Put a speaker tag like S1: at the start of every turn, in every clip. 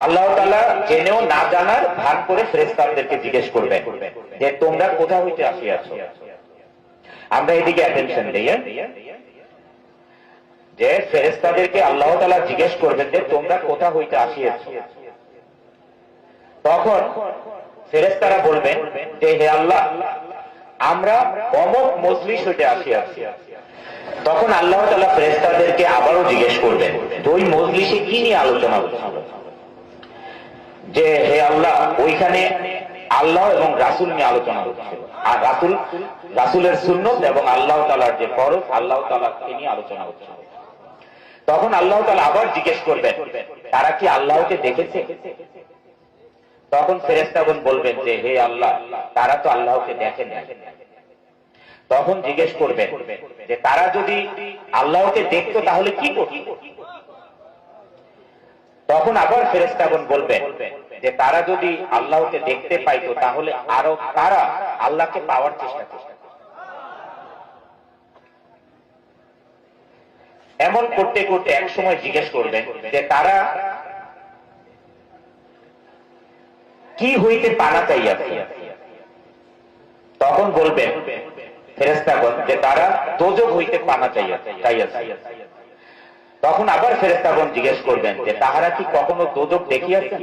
S1: আল্লাহ তালা জেনেও না জানার ভাগ করে ফেরেস্তাদেরকে জিজ্ঞেস করবেন যে, তোমরা কোথা হইতে আসিয়াছ? আমরা এদিকে অ্যাটেনশন দিই? যে ফেরেস্তাদেরকে আল্লাহ তালা জিজ্ঞেস করবেন যে, তোমরা কোথা হইতে আসিয়াছ? তখন ফেরেস্তারা বলবেন যে, হে আল্লাহ, আমরা অমক মজলিস হইতে আসিয়াছি। তখন আল্লাহ তালা ফেরেস্তাদেরকে আবারও জিজ্ঞেস করবেন ওই মজলিসে কি নিয়ে আলোচনা হচ্ছিল যে হে আল্লাহ, ওইখানে আল্লাহ এবং রাসুল নিয়ে আলোচনা হচ্ছিল আর রাসুল, রাসুলের সুন্নত এবং আল্লাহ তালার যে ফরজ, আল্লাহ তালাকে নিয়ে আলোচনা হচ্ছিল তখন আল্লাহ তালা আবার জিজ্ঞেস করবেন, তারা কি আল্লাহকে দেখেছে? তখন ফেরেস্তাগণ বলবেন যে, হে আল্লাহ, তারা তো আল্লাহকে দেখেন তখন জিজ্ঞেস করবেন যে, তারা যদি আল্লাহকে দেখতো তাহলে কি করত? তখন আবার ফেরেস্তাগণ বলবেন যে তারা যদি আল্লাহকে দেখতে পাইতো তাহলে আরও তারা আল্লাহকে পাওয়ার চেষ্টা করত। এমন করতে করতে এক সময় জিজ্ঞেস করবেন যে তারা কি হইতে পানা চাইয়াছে? তখন বলবেন ফেরেস্তাগণ যে তারা দোজক হইতে পানা চাইয়াছে চাইয়াছে। তখন আবার ফেরেস্তাগণ জিজ্ঞেস করবেন যে, তাহারা কি কখনো দোজক দেখিয়াছে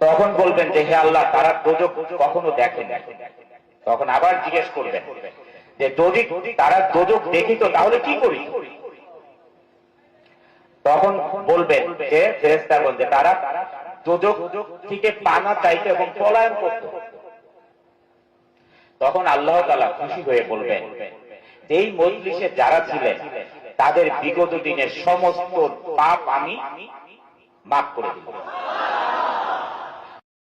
S1: তখন বলবেন যে, হে আল্লাহ, তারা দোজক কখনো দেখেন তখন আবার জিজ্ঞেস করবেন যে, যদি তারা দোজক দেখিত, তাহলে কি করি? তখন বলবেন যে ফেরেস্তাগণ যে তারা দোজক থেকে পানা চাইতে এবং পলায়ন করত। তখন আল্লাহ তালা খুশি হয়ে বলবেন এই মজলিসে যারা ছিলেন তাদের বিগত দিনের সমস্ত পাপ আমি মাফ করে দিব